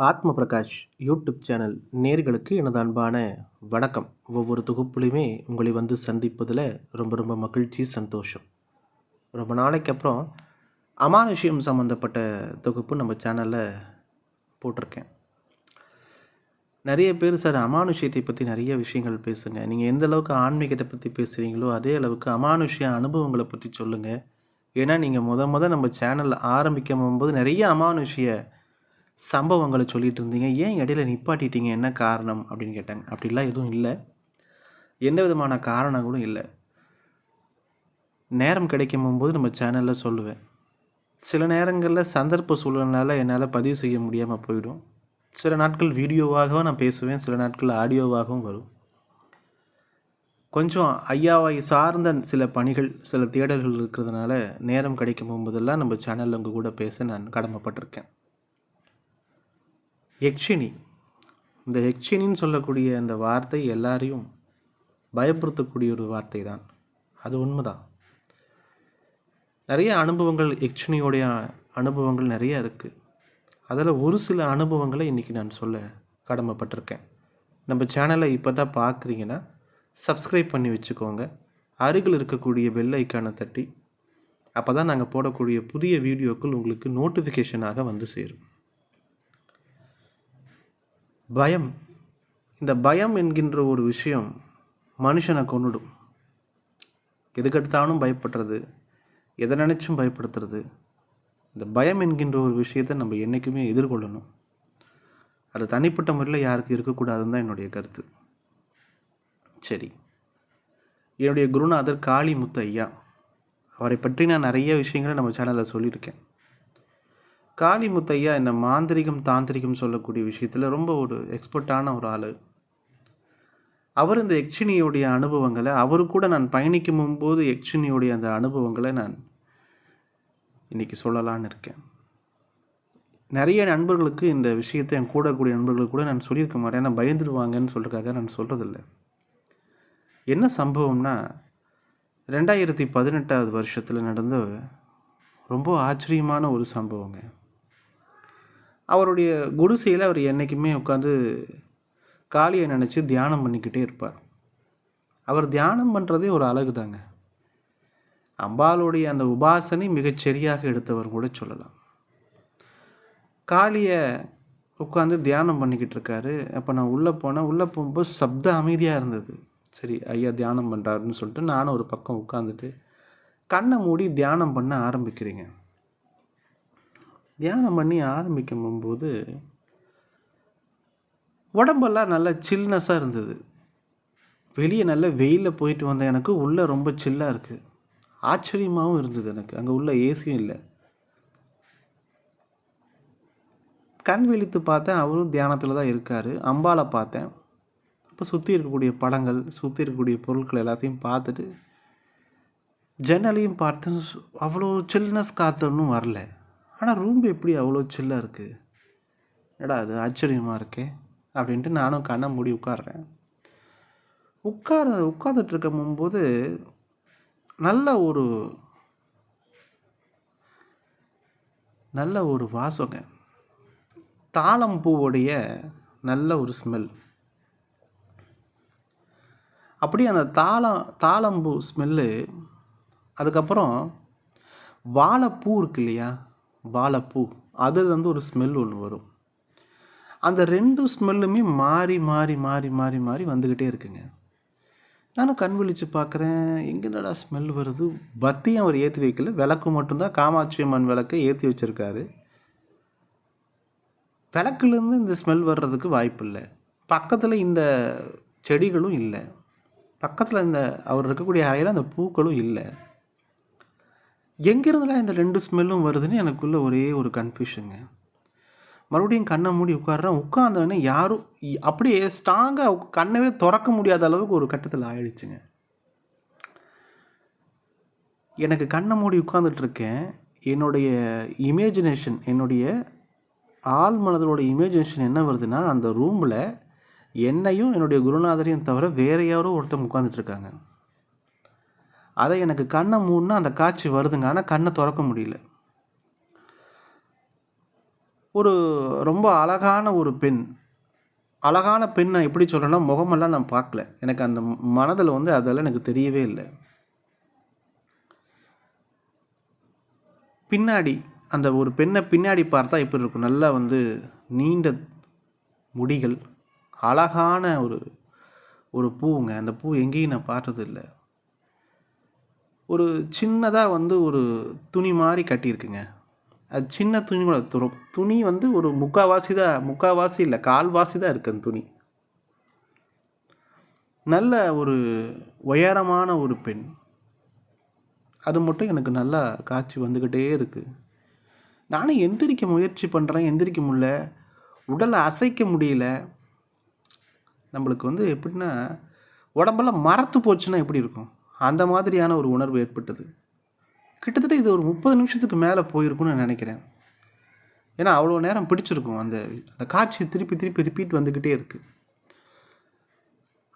ஆத்ம Prakash YouTube channel நேர்களுக்கு எனது அன்பான வணக்கம். ஒவ்வொரு தொகுப்புலையுமே உங்களை வந்து சந்திப்பதில் ரொம்ப ரொம்ப மகிழ்ச்சி சந்தோஷம். ரொம்ப நாளைக்கு அப்புறம் அமானுஷ்யம் சம்மந்தப்பட்ட தொகுப்பு நம்ம சேனலில் போட்டிருக்கேன். நிறைய பேர் சார் அமானுஷ்யத்தை பற்றி நிறைய விஷயங்கள் பேசுங்க. நீங்கள் எந்த அளவுக்கு ஆன்மீகத்தை பற்றி பேசுகிறீங்களோ அதே அளவுக்கு அமானுஷ்ய அனுபவங்களை பற்றி சொல்லுங்கள் ஏன்னா நீங்கள் முத முத நம்ம சேனல் ஆரம்பிக்கும் போது நிறைய அமானுஷ்ய சம்பவங்களை சொல்லிட்டு இருந்தீங்க ஏன் இடையில நிப்பாட்டிட்டீங்க? என்ன காரணம்? அப்படின்னு கேட்டாங்க. அப்படிலாம் எதுவும் இல்லை. எந்த விதமான காரணங்களும் இல்லை. நேரம் கிடைக்கும் போது நம்ம சேனலில் சொல்லுவேன். சில நேரங்களில் சந்தர்ப்ப சூழல்னால என்னால் பதிவு செய்ய முடியாமல் போயிடும். சில நாட்கள் வீடியோவாகவும் நான் பேசுவேன். சில நாட்கள் ஆடியோவாகவும் வரும். கொஞ்சம் ஐயாவை சார்ந்த சில பணிகள் சில தேடல்கள் இருக்கிறதுனால நேரம் கிடைக்கும் போதெல்லாம் நம்ம சேனலில் உங்கள் கூட பேச நான் கடமைப்பட்டிருக்கேன். யக்ஷினி இந்த யக்ஷினின்னு சொல்லக்கூடிய அந்த வார்த்தை எல்லாரையும் பயப்படுத்தக்கூடிய ஒரு வார்த்தை தான் அது உண்மைதான். நிறைய அனுபவங்கள் யக்ஷினியோடைய அனுபவங்கள் நிறைய இருக்குது அதில் ஒரு சில அனுபவங்களை இன்றைக்கி நான் சொல்ல கடமைப்பட்டிருக்கேன். நம்ம சேனலை இப்போ தான் பார்க்குறீங்கன்னா சப்ஸ்கிரைப் பண்ணி வச்சுக்கோங்க. அருகில் இருக்கக்கூடிய பெல் ஐக்கானை தட்டி அப்போ தான் நாங்கள் போடக்கூடிய புதிய வீடியோக்கள் உங்களுக்கு நோட்டிஃபிகேஷனாக வந்து சேரும். பயம். இந்த பயம் என்கின்ற ஒரு விஷயம் மனுஷனை கொண்டுடும் எதுக்கெடுத்தாலும் பயப்படுறது எதை நினச்சும் பயப்படுத்துறது. இந்த பயம் என்கின்ற ஒரு விஷயத்தை நம்ம என்றைக்குமே எதிர்கொள்ளணும். அது தனிப்பட்ட முறையில் யாருக்கு இருக்கக்கூடாதுன்னு தான் என்னுடைய கருத்து. சரி. என்னுடைய குருநாதர் காளிமுத்து ஐயா அவரை பற்றி நான் நிறைய விஷயங்களை நம்ம சேனலில் சொல்லியிருக்கேன். காளிமுத்தையா இந்த மாந்திரிகம் தாந்திரிகம் சொல்லக்கூடிய விஷயத்தில் ரொம்ப ஒரு எக்ஸ்பர்ட்டான ஒரு ஆள். அவர் இந்த யக்ஷினியுடைய அனுபவங்களை அவரு கூட நான் பயணிக்கும் போது யக்ஷினியுடைய அந்த அனுபவங்களை நான் இன்றைக்கி சொல்லலான்னு இருக்கேன். நிறைய நண்பர்களுக்கு இந்த விஷயத்தை என் கூடக்கூடிய நண்பர்களுக்கு கூட நான் சொல்லியிருக்க மாட்டேன். ஏன்னா பயந்துடுவாங்கன்னு சொல்கிறதுக்காக நான் சொல்கிறதில்ல என்ன சம்பவம்னா ரெண்டாயிரத்தி பதினெட்டாவது வருஷத்தில் நடந்த ரொம்ப ஆச்சரியமான ஒரு சம்பவங்க. அவருடைய குடிசையில் அவர் என்றைக்குமே உட்காந்து காளியை நினச்சி தியானம் பண்ணிக்கிட்டே இருப்பார். அவர் தியானம் பண்ணுறதே ஒரு அழகு தாங்க அம்பாளுடைய அந்த உபாசனை மிகச்சரியாக எடுத்தவர் கூட சொல்லலாம். காளியை உட்காந்து தியானம் பண்ணிக்கிட்டு இருக்காரு. அப்போ நான் உள்ளே போனேன் உள்ளே போகும்போது சப்த அமைதியாக இருந்தது. சரி ஐயா தியானம் பண்ணுறாருன்னு சொல்லிட்டு நானும் ஒரு பக்கம் உட்காந்துட்டு கண்ணை மூடி தியானம் பண்ண ஆரம்பிக்கிறீங்க. தியானம் பண்ணி ஆரம்பிக்கும் போது உடம்பெல்லாம் நல்லா சில்னஸாக இருந்தது. வெளியே நல்ல வெயிலில் போயிட்டு வந்த எனக்கு உள்ளே ரொம்ப சில்லாக இருக்குது ஆச்சரியமாகவும் இருந்தது எனக்கு. அங்கே உள்ள ஏசியும் இல்லை. கண் விழித்து பார்த்தேன். அவரும் தியானத்தில் தான் இருக்கார். அம்பாவை பார்த்தேன். அப்போ சுற்றி இருக்கக்கூடிய படங்கள் சுற்றி இருக்கக்கூடிய பொருட்கள் எல்லாத்தையும் பார்த்துட்டு ஜன்னலையும் பார்த்தேன் அவ்வளோ சில்னஸ் காற்றுன்னு வரல. ஆனால் ரூம் எப்படி அவ்வளோ சில்லாக இருக்குது என்னடா அது ஆச்சரியமாக இருக்கே அப்படின்ட்டு நானும் கண்ணை மூடி உட்காடுறேன் உட்கார உட்காந்துட்டு போது நல்ல ஒரு நல்ல ஒரு வாசங்க. தாளம்பூவுடைய நல்ல ஒரு ஸ்மெல் அப்படியே அந்த தாளம் தாளம்பூ ஸ்மெல்லு அதுக்கப்புறம் வாழைப்பூ இருக்கு இல்லையா? வாழைப்பூ அதுலேருந்து ஒரு ஸ்மெல் ஒன்று வரும். அந்த ரெண்டு ஸ்மெல்லுமே மாறி மாறி மாறி மாறி மாறி வந்துக்கிட்டே இருக்குங்க. நானும் கண் விழித்து பார்க்குறேன் எங்கேடா ஸ்மெல் வருது? பத்தியும் அவர் ஏற்றி வைக்கல விளக்கு மட்டும்தான் காமாட்சி அம்மன் விளக்கை ஏற்றி வச்சுருக்காரு. விளக்குலேருந்து இந்த ஸ்மெல் வர்றதுக்கு வாய்ப்பு இல்லை. பக்கத்தில் இந்த செடிகளும் இல்லை. பக்கத்தில் இந்த அவர் இருக்கக்கூடிய அறையில் அந்த பூக்களும் இல்லை. எங்கேருந்துலாம் இந்த ரெண்டு ஸ்மெல்லும் வருதுன்னு எனக்குள்ளே ஒரே ஒரு கன்ஃபியூஷனுங்க மறுபடியும் கண்ணை மூடி உட்காடுறேன் உட்காந்தோடனே யாரும் அப்படியே ஸ்ட்ராங்காக கண்ணவே திறக்க முடியாத அளவுக்கு ஒரு கட்டத்தில் ஆயிடுச்சுங்க. எனக்கு கண்ணை மூடி உட்காந்துட்ருக்கேன் என்னுடைய இமேஜினேஷன் என்னுடைய ஆள் மனதோட இமேஜினேஷன் என்ன வருதுன்னா அந்த ரூமில் என்னையும் என்னுடைய குருநாதரையும் தவிர வேறு யாரோ ஒருத்தவங்க உட்காந்துட்ருக்காங்க அதை எனக்கு கண்ணை மூணுனா அந்த காட்சி வருதுங்க. ஆனால் கண்ணை திறக்க முடியல. ஒரு ரொம்ப அழகான ஒரு பெண். அழகான பெண் நான் எப்படி சொல்கிறேன்னா முகமெல்லாம் நான் பார்க்கல. எனக்கு அந்த மனதில் வந்து அதெல்லாம் எனக்கு தெரியவே இல்லை. பின்னாடி அந்த ஒரு பெண்ணை பின்னாடி பார்த்தா எப்படி இருக்கும்? நல்லா வந்து நீண்ட முடிகள் அழகான ஒரு ஒரு பூவுங்க. அந்த பூ எங்கேயும் நான் பார்த்ததில்ல. ஒரு சின்னதாக வந்து ஒரு துணி மாதிரி கட்டியிருக்குங்க. அது சின்ன துணி கூட துரு- துணி வந்து ஒரு முக்காவாசி தான் முக்காவாசி இல்லை கால்வாசி தான் இருக்குது அந்த துணி. நல்ல ஒரு உயரமான ஒரு பெண். அது மட்டும் எனக்கு நல்லா காட்சி வந்துக்கிட்டே இருக்குது நானும் எந்திரிக்க முயற்சி பண்ணுறேன் எந்திரிக்க முடியல. உடலை அசைக்க முடியல. நம்மளுக்கு வந்து எப்படின்னா உடம்பெல்லாம் மரத்து போச்சுன்னா எப்படி இருக்கும்? அந்த மாதிரியான ஒரு உணர்வு ஏற்பட்டது. கிட்டத்தட்ட இது ஒரு முப்பது நிமிஷத்துக்கு மேலே போயிருக்கும்னு நான் நினைக்கிறேன். ஏன்னா அவ்வளோ நேரம் பிடிச்சிருக்கும். அந்த அந்த காட்சி திருப்பி திருப்பி ரிப்பீட் வந்துக்கிட்டே இருக்குது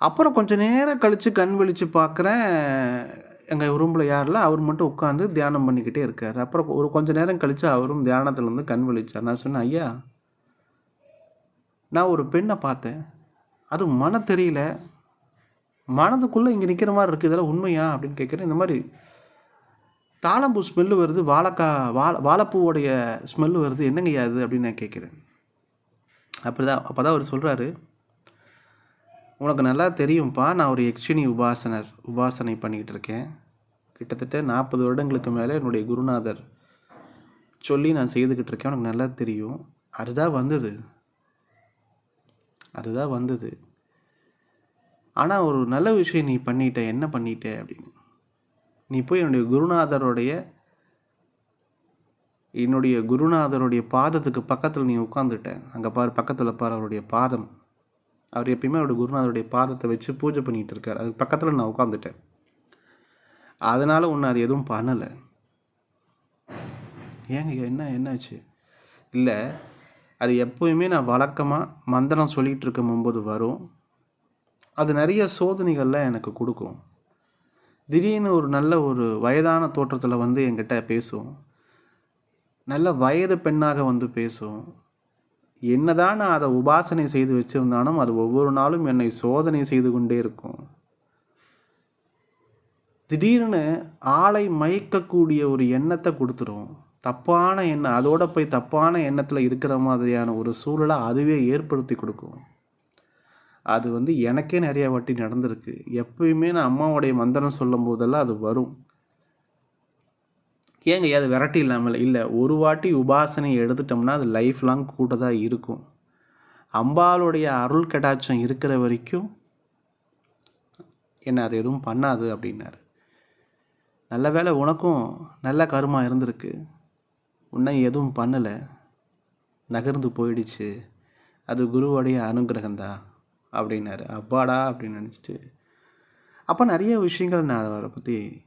அப்புறம் கொஞ்சம் நேரம் கழித்து கண் விழித்து பார்க்குறேன் எங்கள் ரூமில் யாரில் அவர் மட்டும் உட்காந்து தியானம் பண்ணிக்கிட்டே இருக்கார். அப்புறம் ஒரு கொஞ்ச நேரம் கழித்து அவரும் தியானத்தில் வந்து கண் விழிச்சார். நான் சொன்னேன் ஐயா நான் ஒரு பெண்ணை பார்த்தேன். அது மன தெரியல மனதுக்குள்ளே இங்கே நிற்கிற மாதிரி இருக்குது இதெல்லாம் உண்மையா அப்படின்னு கேட்குறேன் இந்த மாதிரி தாளம்பூ ஸ்மெல்லு வருது வாழைக்காய் வாழை வாழைப்பூவோடைய ஸ்மெல்லு வருது. என்னங்கய்யா அது அப்படின்னு நான் கேட்குறேன் அப்படி தான் அப்போ தான் அவர் சொல்கிறாரு உனக்கு நல்லா தெரியும்ப்பா நான் ஒரு யக்ஷினி உபாசனர் உபாசனை பண்ணிக்கிட்டு இருக்கேன். கிட்டத்தட்ட நாற்பது வருடங்களுக்கு மேலே என்னுடைய குருநாதர் சொல்லி நான் செய்துக்கிட்டு இருக்கேன். உனக்கு நல்லா தெரியும். அதுதான் வந்தது. அதுதான் வந்தது. ஆனால் ஒரு நல்ல விஷயம் நீ பண்ணிட்ட என்ன பண்ணிட்ட அப்படின்னு. நீ போய் என்னுடைய குருநாதருடைய என்னுடைய குருநாதருடைய பாதத்துக்கு பக்கத்தில் நீ உட்காந்துட்ட அங்கே பாரு பக்கத்தில் பாரு அவருடைய பாதம். அவர் எப்பயுமே அவருடைய குருநாதருடைய பாதத்தை வச்சு பூஜை பண்ணிகிட்டு இருக்கார். அதுக்கு பக்கத்தில் நான் உட்காந்துட்டேன் அதனால் ஒன்று அது எதுவும் பண்ணலை. ஏங்க என்ன என்னாச்சு? இல்லை அது எப்போயுமே நான் வழக்கமாக மந்திரம் சொல்லிகிட்டு இருக்கும்போது வரும். அது நிறைய சோதனைகள்லாம் எனக்கு கொடுக்கும். திடீர்னு ஒரு நல்ல ஒரு வயதான தோற்றத்தில் வந்து என்கிட்ட பேசும். நல்ல வயது பெண்ணாக வந்து பேசும். என்னதான் நான் அதை உபாசனை செய்து வச்சிருந்தாலும் அது ஒவ்வொரு நாளும் என்னை சோதனை செய்து கொண்டே இருக்கும். திடீர்னு ஆளை மயக்கக்கூடிய ஒரு எண்ணத்தை கொடுத்துரும். தப்பான எண்ணம் அதோட போய் தப்பான எண்ணத்தில் இருக்கிற மாதிரியான ஒரு சூழலை அதுவே ஏற்படுத்தி கொடுக்கும். அது வந்து எனக்கே நிறைய வாட்டி நடந்திருக்கு. எப்பயுமே நான் அம்மாவுடைய மந்திரம் சொல்லும் போதெல்லாம் அது வரும். ஏங்க அது விரட்டி இல்லாமல்? இல்லை ஒரு வாட்டி உபாசனை எடுத்துட்டோம்னா அது லைஃப் லாங் கூட தான் இருக்கும். அம்பாளுடைய அருள் கடாட்சம் இருக்கிற வரைக்கும் என்ன அது எதுவும் பண்ணாது அப்படின்னாரு. நல்ல வேளை உனக்கும் நல்ல கருமா இருந்திருக்கு. உன்னை எதுவும் பண்ணலை. நகர்ந்து போயிடுச்சு. அது குருவுடைய அனுகிரகம்தான். அப்படின்னாரு. அப்பாடா அப்படின்னு நினச்சிட்டு. அப்போ நிறைய விஷயங்கள் நான் அவரை பற்றி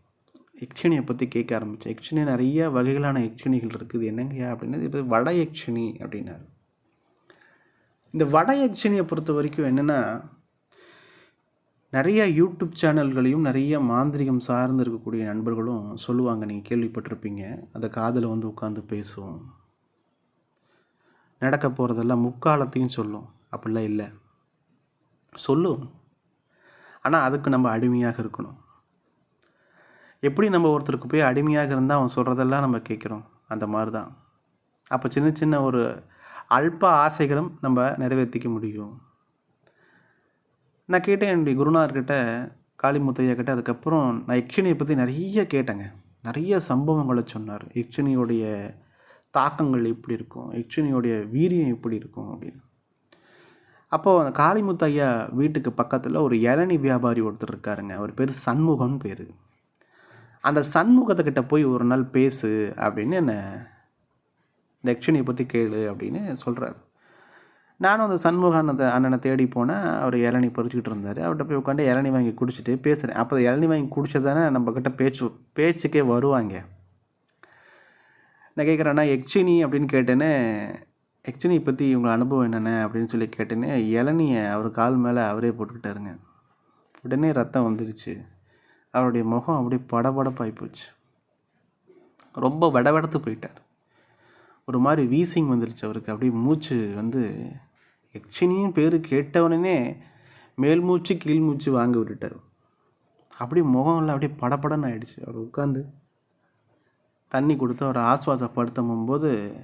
யக்ஷினியை பற்றி கேட்க ஆரம்பித்தேன் யக்ஷினி நிறைய வகைகளான யக்ஷினிகள் இருக்குது. என்னங்கய்யா அப்படின்னா இது வட யக்ஷினி அப்படின்னாரு. இந்த வட யக்ஷினியை பொறுத்த வரைக்கும் என்னென்னா நிறைய யூடியூப் சேனல்களையும் நிறைய மாந்திரிகம் சார்ந்து இருக்கக்கூடிய நண்பர்களும் சொல்லுவாங்க. நீங்கள் கேள்விப்பட்டிருப்பீங்க. அதை காதில் வந்து உட்காந்து பேசுவோம். நடக்க போகிறதெல்லாம் முக்காலத்தையும் சொல்லும். அப்படிலாம் இல்லை. சொல்லும். ஆனால் அதுக்கு நம்ம அடிமையாக இருக்கணும். எப்படி நம்ம ஒருத்தருக்கு போய் அடிமையாக இருந்தால் அவன் சொல்கிறதெல்லாம் நம்ம கேட்குறோம். அந்த மாதிரி தான் அப்போ சின்ன சின்ன ஒரு அல்ப ஆசைகளும் நம்ம நிறைவேற்றிக்க முடியும். நான் கேட்டேன் என்னுடைய குருநார்கிட்ட காளிமுத்தையா கிட்ட அதுக்கப்புறம் நான் யக்ஷினியை பற்றி நிறைய கேட்டேங்க. நிறைய சம்பவங்களை சொன்னார். யக்ஷினியோடைய தாக்கங்கள் எப்படி இருக்கும்? யக்ஷினியோடைய வீரியம் எப்படி இருக்கும் அப்படின்னு. அப்போது அந்த காளிமுத்து ஐயா வீட்டுக்கு பக்கத்தில் ஒரு இளநி வியாபாரி ஒருத்தர் இருக்காருங்க. அவர் பேர் சண்முகம்னு பேர். அந்த சண்முகத்துக்கிட்ட போய் ஒரு நாள் பேசு அப்படின்னு என்னை இந்த பற்றி கேளு அப்படின்னு சொல்கிறார் நானும் அந்த சண்முக அண்ணத்தை அண்ணனை தேடி போனேன். அவர் இளநி பறிச்சுக்கிட்டு இருந்தார். அவர்கிட்ட போய் உட்காந்து இளநி வாங்கி குடிச்சிட்டு பேசுகிறேன் அப்போ இளநி வாங்கி குடிச்சதானே நம்மக்கிட்ட பேச்சு பேச்சுக்கே வருவாங்க. நான் கேட்குறேன்னா எக்ஷினி அப்படின்னு கேட்டேன்னு யக்ஷினி பற்றி இவங்க அனுபவம் என்னென்ன? அப்படின்னு சொல்லி கேட்டேன்னு இளநியை அவர் கால் மேலே அவரே போட்டுக்கிட்டாருங்க. உடனே ரத்தம் வந்துருச்சு. அவருடைய முகம் அப்படியே படபடப்பாகி போச்சு. ரொம்ப வடவடத்து போயிட்டார். ஒரு மாதிரி வீசிங் வந்துருச்சு அவருக்கு. அப்படியே மூச்சு வந்து எக்ஷனியும் பேர் கேட்டவனே மேல் மூச்சு கீழ் மூச்சு வாங்கி விட்டுட்டார். அப்படியே முகம்லாம் அப்படியே படபடன்னு ஆயிடுச்சு. அவர் உட்காந்து தண்ணி கொடுத்து அவர் ஆஸ்வாசப்படுத்தும் போது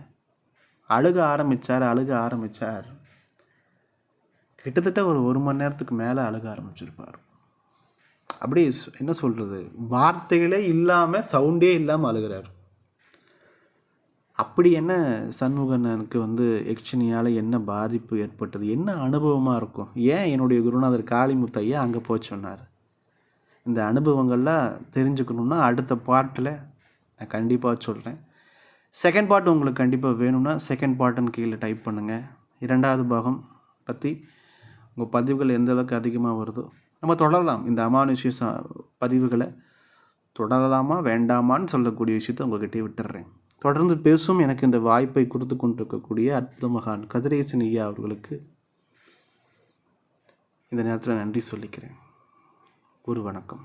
அழுக ஆரம்பித்தார் அழுக ஆரம்பித்தார் கிட்டத்தட்ட ஒரு ஒரு மணி நேரத்துக்கு மேலே அழுக ஆரம்பிச்சிருப்பார். அப்படியே என்ன சொல்கிறது வார்த்தைகளே இல்லாமல் சவுண்டே இல்லாமல் அழுகிறார். அப்படி என்ன சண்முகனுக்கு வந்து எக்ஷனியால் என்ன பாதிப்பு ஏற்பட்டது? என்ன அனுபவமாக இருக்கும்? ஏன் என்னுடைய குருநாதர் காளிமுத்தையா அங்கே போய் சொன்னார்? இந்த அனுபவங்கள்லாம் தெரிஞ்சுக்கணுன்னா அடுத்த பார்ட்டில் நான் கண்டிப்பாக சொல்கிறேன் செகண்ட் பார்ட் உங்களுக்கு கண்டிப்பாக வேணும்னா செகண்ட் பார்ட்டுன்னு கீழே டைப் பண்ணுங்கள் இரண்டாவது பாகம் பற்றி உங்கள் பதிவுகள் எந்த அளவுக்கு அதிகமாக வருதோ நம்ம தொடரலாம். இந்த அமானுஷ்ய பதிவுகளை தொடரலாமா வேண்டாமான்னு சொல்லக்கூடிய விஷயத்தை உங்ககிட்டயே விட்டுடுறேன் தொடர்ந்து பேசும் எனக்கு இந்த வாய்ப்பை கொடுத்து கொண்டிருக்கக்கூடிய அற்புத மகான் கதிரேசன் ஐயா அவர்களுக்கு இந்த நேரத்தில் நன்றி சொல்லிக்கிறேன். ஒரு வணக்கம்.